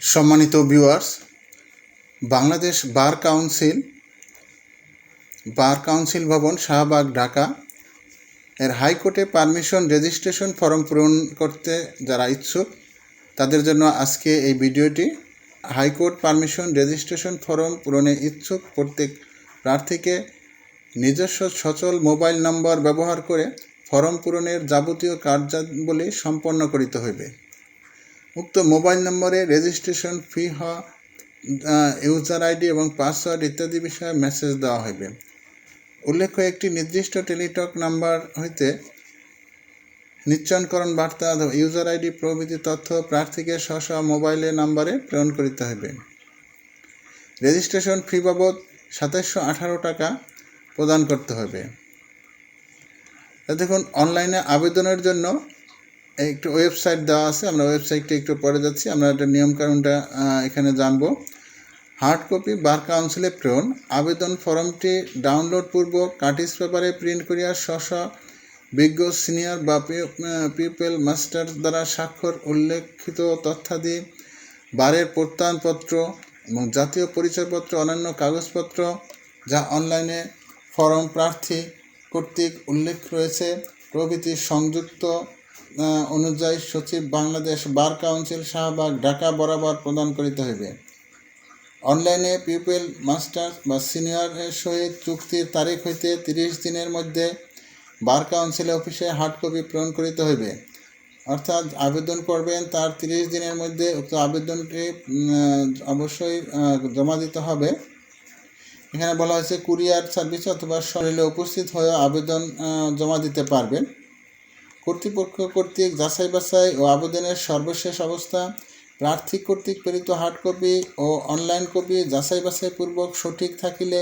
সম্মানিত viewers Bangladesh bar council bar council ভবন, শাহবাগ, ঢাকা, এর হাইকোর্টে পারমিশন রেজিস্ট্রেশন ফর্ম পূরণ করতে যারা ইচ্ছুক, তাদের জন্য আজকে এই ভিডিওটি হাইকোর্ট পারমিশন রেজিস্ট্রেশন ফর্ম পূরণে ইচ্ছুক প্রত্যেক প্রার্থীকে নিজস্ব সচল মোবাইল নম্বর ব্যবহার করে ফর্ম পূরণের যাবতীয় কার্যাবলী সম্পন্ন করিতে হইবে। উক্ত মোবাইল নম্বরে রেজিস্ট্রেশন, ফি হওয়া ইউজার আইডি এবং পাসওয়ার্ড ইত্যাদি বিষয়ে মেসেজ দেওয়া হইবে। উল্লেখ্য, একটি নির্দিষ্ট টেলিটক নাম্বার হইতে নিশ্চয়নকরণ বার্তা ইউজার আইডি, প্রভৃতি তথ্য প্রার্থীকে স্ব স্ব মোবাইলের নাম্বারে প্রেরণ করিতে হইবে। রেজিস্ট্রেশন ফি বাবদ সাতাশশো আঠারো টাকা প্রদান করতে হবে দেখুন, অনলাইনে আবেদনের জন্য একটু ওয়েবসাইট দেওয়া আছে, আমরা ওয়েবসাইটটা একটু পরে যাচ্ছি, আমরা একটা নিয়মকানুনটা এখানে জানব। হার্ড কপি বার কাউন্সিলে প্রেরণ আবেদন ফর্মটি ডাউনলোড পূর্বক কাটিস পেপারে প্রিন্ট করিয়া স্ব বিজ্ঞ সিনিয়র বা পিপল মাস্টার দ্বারা স্বাক্ষর, উল্লেখিত তথ্যাদি, বারের প্রত্যয়নপত্র এবং জাতীয় পরিচয়পত্র অন্যান্য কাগজপত্র, যা অনলাইনে ফর্ম প্রার্থী কর্তৃক উল্লেখ রয়েছে, প্রভৃতি সংযুক্ত অনুযায়ী সচিব বাংলাদেশ বার কাউন্সিল শাহবাগ ঢাকা বরাবর প্রদান করিতে হইবে। অনলাইনে পিপল মাস্টার বা সিনিয়রের সহিত চুক্তির তারিখ হইতে তিরিশ দিনের মধ্যে বার কাউন্সিল অফিসে হার্ড কপি প্রেরণ করিতে হইবে। অর্থাৎ আবেদন করবেন, তার তিরিশ দিনের মধ্যে উক্ত আবেদনটি অবশ্যই জমা দিতে হবে। এখানে বলা হয়েছে, কুরিয়ার সার্ভিস অথবা শরীরে উপস্থিত হয়ে আবেদন জমা দিতে পারবেন। কর্তৃপক্ষ কর্তৃক যাচাই বাছাই ও আবেদনের সর্বশেষ অবস্থা, প্রার্থী কর্তৃক প্রেরিত হার্ড কপি ও অনলাইন কপি যাচাই বাছাই পূর্বক সঠিক থাকিলে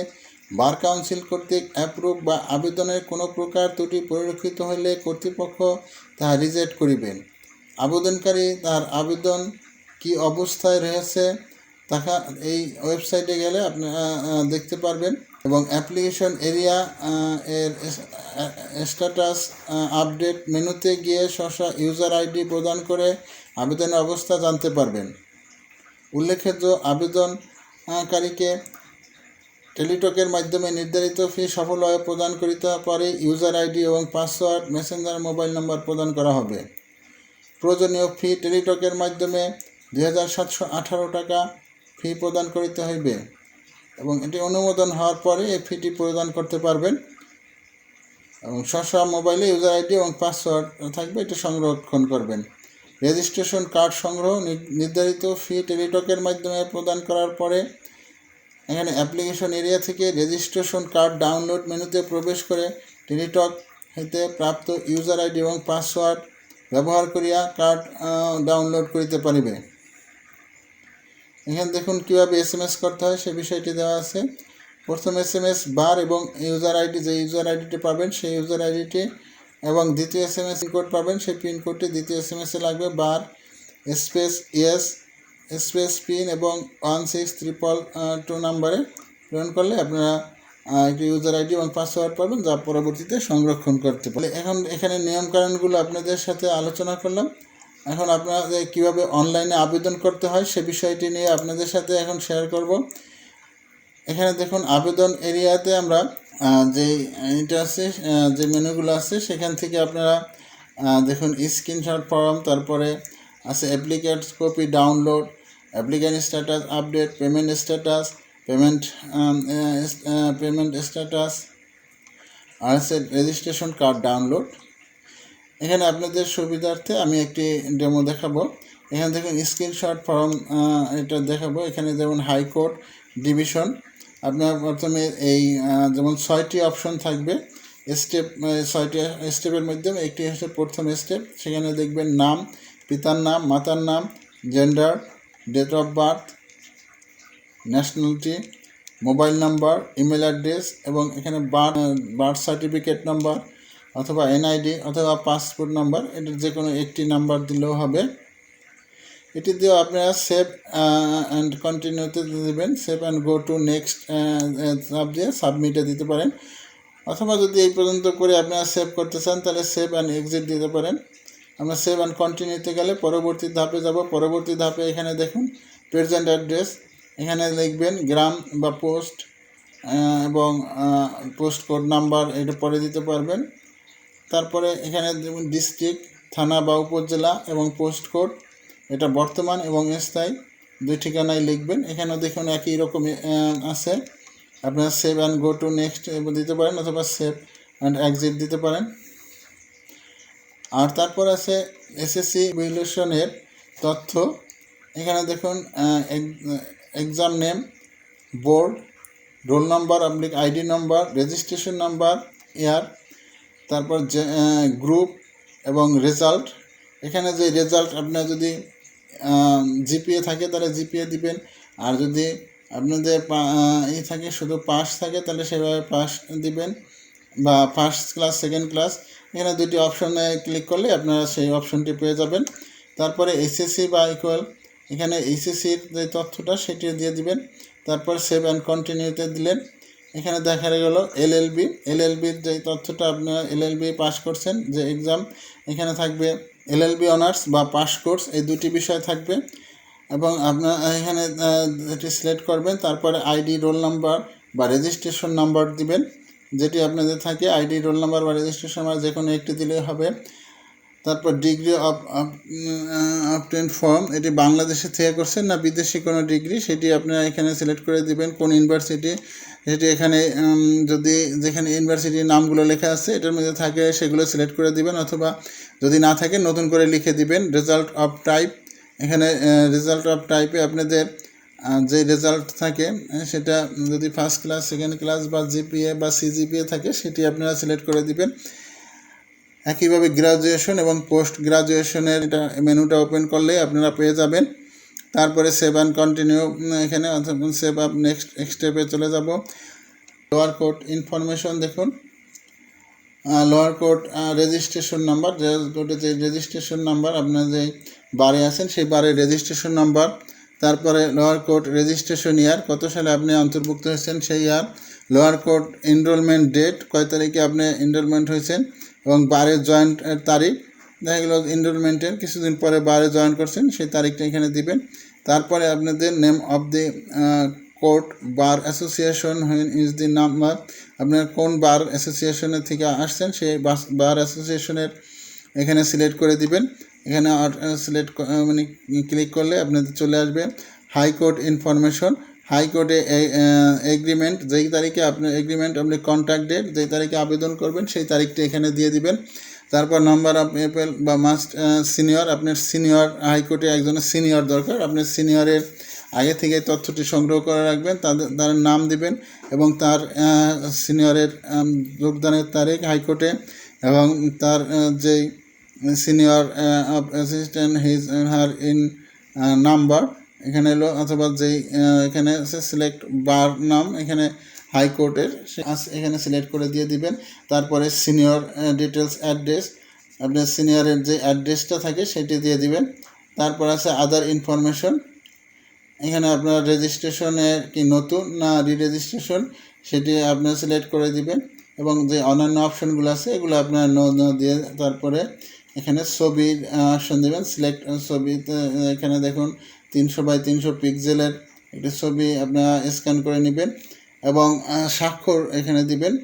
বার কাউন্সিল কর্তৃক অ্যাপ্রুভ বা আবেদনের কোনো প্রকার ত্রুটি পরিলক্ষিত হইলে কর্তৃপক্ষ তাহা রিজেক্ট করিবেন। আবেদনকারী তার আবেদন কি অবস্থায় রয়েছে তাহা এই ওয়েবসাইটে গেলে আপনারা আহ, দেখতে পারবেন। এবং অ্যাপ্লিকেশন এরিয়া এর স্ট্যাটাস আপডেট মেনুতে গিয়ে শসা ইউজার আইডি প্রদান করে আবেদনের অবস্থা জানতে পারবেন। উল্লেখিত আবেদনকারীকে টেলিটকের মাধ্যমে নির্ধারিত ফি সফলভাবে প্রদান করিতে পারে ইউজার আইডি এবং পাসওয়ার্ড মেসেঞ্জার মোবাইল নম্বর প্রদান করা হবে। প্রয়োজনীয় ফি টেলিটকের মাধ্যমে দুই হাজার সাতশো আঠারো টাকা ফি প্রদান করিতে হইবে এবং এটি অনুমোদন হওয়ার পরে এই ফিটি প্রদান করতে পারবেন। এবং স্ব মোবাইলে ইউজার আইডি এবং পাসওয়ার্ড থাকবে, এটা সংরক্ষণ করবেন। রেজিস্ট্রেশন কার্ড সংগ্রহ নির্ধারিত ফি টেলিটকের মাধ্যমে প্রদান করার পরে এখানে অ্যাপ্লিকেশন এরিয়া থেকে রেজিস্ট্রেশন কার্ড ডাউনলোড মেনুতে প্রবেশ করে টেলিটক হইতে প্রাপ্ত ইউজার আইডি এবং পাসওয়ার্ড ব্যবহার করিয়া কার্ড ডাউনলোড করিতে পারিবে। এখানে দেখুন কীভাবে এস এম এস করতে হয়, সে বিষয়টি দেওয়া আছে। প্রথম এস এম এস বার এবং ইউজার আইডি যে ইউজার আইডিটি পাবেন, সেই ইউজার আইডিটি এবং দ্বিতীয় এস এম এস কোড পাবেন, সেই পিন কোডটি দ্বিতীয় এস এম এসে লাগবে, bar space yes space pin এবং ওয়ান সিক্স ত্রিপল টু নাম্বারে প্রেরণ করলে আপনারা একটি ইউজার আইডি এবং পাসওয়ার্ড পাবেন, যা পরবর্তীতে সংরক্ষণ করতে পারে এখন এখানে নিয়মকানুনগুলো আপনাদের সাথে আলোচনা করলাম। এখন আপনাদের কীভাবে অনলাইনে আবেদন করতে হয় সে বিষয়টি নিয়ে আপনাদের সাথে এখন শেয়ার করব। এখানে দেখুন, আবেদন এরিয়াতে আমরা যে এটা আছে যে মেনুগুলো আছে, সেখান থেকে আপনারা দেখুন স্ক্রিনশট ফর্ম তারপরে আছে applicant copy download applicant status update payment status payment payment status আর আছে রেজিস্ট্রেশন কার্ড ডাউনলোড এখানে আপনাদের সুবিধার্থে আমি একটি ডেমো দেখাবো। এখানে দেখুন স্ক্রিনশট ফর্ম এটা দেখাবো। এখানে যেমন হাইকোর্ট ডিভিশন আপনার প্রথমে এই যেমন ছয়টি অপশন থাকবে। স্টেপ ছয়টি স্টেপের মাধ্যমে একটি হচ্ছে প্রথম স্টেপ সেখানে দেখবেন নাম, পিতার নাম, মাতার নাম gender date of birth nationality mobile number email address এবং এখানে বার্থ বার্থ সার্টিফিকেট নাম্বার অথবা এনআইডি অথবা পাসপোর্ট নাম্বার এটার যে কোনো একটি নাম্বার দিলেও হবে। এটি দিয়ে আপনারা সেভ অ্যান্ড কন্টিনিউতে দেবেন। Save and go to next sub দিয়ে সাবমিটে দিতে পারেন। অথবা যদি এই পর্যন্ত করে আপনারা সেভ করতে চান, তাহলে সেভ অ্যান্ড এক্সিট দিতে পারেন। আমরা সেভ অ্যান্ড কন্টিনিউতে গেলে পরবর্তী ধাপে যাব। পরবর্তী ধাপে এখানে দেখুন প্রেজেন্ট অ্যাড্রেস এখানে লিখবেন গ্রাম বা পোস্ট এবং পোস্ট কোড নাম্বার এটা পরে দিতে পারবেন। তারপরে এখানে দেখুন ডিস্ট্রিক্ট থানা বা উপজেলা এবং পোস্ট কোড এটা বর্তমান এবং স্থায়ী, দুই ঠিকানায় লিখবেন। এখানে দেখুন একই রকম আছে। আপনারা save and go to next দিতে পারেন অথবা সেভ অ্যান্ড এক্সিট দিতে পারেন। আর তারপর আছে এসএসসি ভ্যালুয়েশনের তথ্য। এখানে দেখুন exam name board roll number আপনি ID number registration number year তারপর যে গ্রুপ এবং রেজাল্ট এখানে যে রেজাল্ট আপনার যদি জিপিএ থাকে তাহলে জিপিএ দিবেন। আর যদি আপনাদের ই থাকে, শুধু পাস থাকে তাহলে সেভাবে পাস দিবেন বা ফার্স্ট ক্লাস সেকেন্ড ক্লাস এখানে দুটি অপশনে ক্লিক করলে আপনারা সেই অপশনটি পেয়ে যাবেন। তারপরে এসএসসি বা ইকুয়াল এখানে এইচএসসির যে তথ্যটা সেটি দিয়ে দিবেন। তারপর সেভ অ্যান্ড কন্টিনিউতে দিলেন। এখানে দেখা গেল এলএলবি। এলএলবির যে তথ্যটা আপনারা এলএলবি পাস করছেন, যে এক্সাম এখানে থাকবে এলএলবি অনার্স বা পাস কোর্স এই দুটি বিষয় থাকবে। এবং আপনার এখানে এটি সিলেক্ট করবেন, তারপরে আইডি রোল নাম্বার বা রেজিস্ট্রেশন নাম্বার দিবেন, যেটি আপনাদের থাকে। আইডি রোল নাম্বার বা রেজিস্ট্রেশন নাম্বার যে কোনো একটি দিলে হবে। তারপর ডিগ্রি অফ অবটেন ফর্ম এটি বাংলাদেশে থেকে করছেন না বিদেশি কোনো ডিগ্রি সেটি আপনারা এখানে সিলেক্ট করে দিবেন কোন ইউনিভার্সিটি সেটি এখানে যদি যেখানে ইউনিভার্সিটির নামগুলো লেখা আছে, এটার মধ্যে থাকে সেগুলো সিলেক্ট করে দিবেন অথবা যদি না থাকে নতুন করে লিখে দিবেন রেজাল্ট অফ টাইপ এখানে রেজাল্ট অফ টাইপে আপনাদের যে রেজাল্ট থাকে, সেটা যদি ফার্স্ট ক্লাস সেকেন্ড ক্লাস বা জিপিএ বা সিজিপিএ থাকে, সেটি আপনারা সিলেক্ট করে দিবেন। একইভাবে গ্রাজুয়েশন এবং পোস্ট গ্রাজুয়েশনের এটা মেনুটা ওপেন করলে আপনারা পেয়ে যাবেন। তারপরে সেভ অ্যান্ড কন্টিনিউ এখানে সেভ আপ নেক্সট স্টেপে চলে যাব। লোয়ার কোর্ট ইনফরমেশন দেখুন। লোয়ার কোর্ট রেজিস্ট্রেশন নাম্বার কোর্টে যে রেজিস্ট্রেশন নাম্বার আপনার যে বারে আছেন সেই বারে রেজিস্ট্রেশন নাম্বার তারপরে লোয়ার কোর্ট রেজিস্ট্রেশন ইয়ার কত সালে আপনি অন্তর্ভুক্ত হয়েছেন সেই year lower court enrolment date কয় তারিখে আপনি এনরোলমেন্ট হয়েছেন? এবং বারে জয়েন্টের তারিখ, দেখা গেলো এনরোলমেন্টের কিছুদিন পরে বারে জয়েন করছেন, সেই তারিখটা এখানে দিবেন। তারপরে আপনাদের name of the court bar association is the number আপনার কোন বার অ্যাসোসিয়েশনের থেকে আসছেন, সেই বার অ্যাসোসিয়েশনের এখানে সিলেক্ট করে দিবেন। এখানে সিলেক্ট মানে ক্লিক করলে আপনাদের চলে আসবে। হাইকোর্ট ইনফরমেশন হাইকোর্টে এগ্রিমেন্ট যেই তারিখে আপনার এগ্রিমেন্ট আপনি কন্ট্যাক্ট ডেট যেই তারিখে আবেদন করবেন, সেই তারিখটা এখানে দিয়ে দিবেন। তারপর নাম্বার অফ এপেল বা মাস্ট সিনিয়র আপনার সিনিয়র হাইকোর্টে একজনের সিনিয়র দরকার। আপনার সিনিয়রের আগে থেকে তথ্যটি সংগ্রহ করে রাখবেন, তাদের, তার নাম দিবেন এবং তার সিনিয়রের যোগদানের তারিখ হাইকোর্টে এবং তার যেই senior assistant his her in number এখানে এলো, অথবা যেই এখানে আছে সিলেক্ট বার নাম, এখানে হাইকোর্টের এখানে সিলেক্ট করে দিয়ে দিবেন। তারপরে সিনিয়র ডিটেলস অ্যাড্রেস আপনার সিনিয়রের যে অ্যাড্রেসটা থাকে, সেটি দিয়ে দিবেন। তারপর আছে আদার ইনফরমেশন এখানে আপনার রেজিস্ট্রেশনে কি নতুন না রি রেজিস্ট্রেশন সেটি আপনার সিলেক্ট করে দিবেন। এবং যে অন্যান্য অপশনগুলো আছে, এগুলো আপনার নো দিয়ে তারপরে এখানে ছবির অপশন দেবেন। সিলেক্ট ছবিতে এখানে দেখুন তিনশো বাই তিনশো পিক্সেলের একটি ছবি আপনারা স্ক্যান করে নেবেন এবং স্বাক্ষর এখানে দিবেন।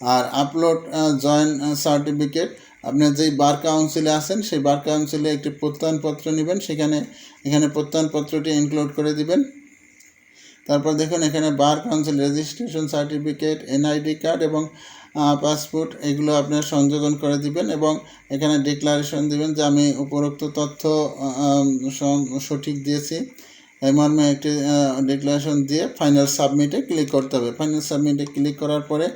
আর আপলোড জয়েন সার্টিফিকেট আপনি যেই বার কাউন্সিলে আছেন, সেই বার কাউন্সিলে একটি প্রত্যয়নপত্র নেবেন। সেখানে, এখানে প্রত্যয়নপত্রটি ইনক্লুড করে দিবেন। তারপর দেখুন, এখানে bar council registration certificate NID card এবং পাসপোর্ট এগুলো আপনার সংযোজন করে দিবেন এবং এখানে ডিক্লারেশন দিবেন যে আমি উপরোক্ত তথ্য সঠিক দিয়েছি। এই মর্মে একটি ডিক্লারেশন দিয়ে ফাইনাল সাবমিটে ক্লিক করতে হবে। ফাইনাল সাবমিটে ক্লিক করার পরে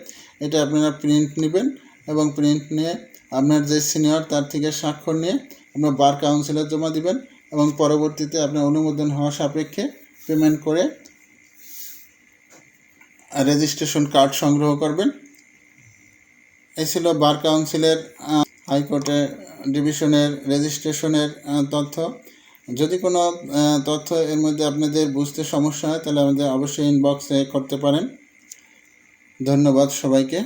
এটা আপনারা প্রিন্ট নেবেন এবং প্রিন্ট নিয়ে আপনার যে সিনিয়র তার থেকে স্বাক্ষর নিয়ে আপনার বার কাউন্সিলে জমা দিবেন এবং পরবর্তীতে আপনার অনুমোদন হওয়া সাপেক্ষে পেমেন্ট করে রেজিস্ট্রেশন কার্ড সংগ্রহ করবেন। এই ছিল বার কাউন্সিলের হাইকোর্টের ডিভিশনের রেজিস্ট্রেশনের তথ্য। যদি কোনো তথ্য এর মধ্যে আপনাদের বুঝতে সমস্যা হয়, তাহলে আমাদের অবশ্যই ইনবক্সে করতে পারেন। ধন্যবাদ সবাইকে।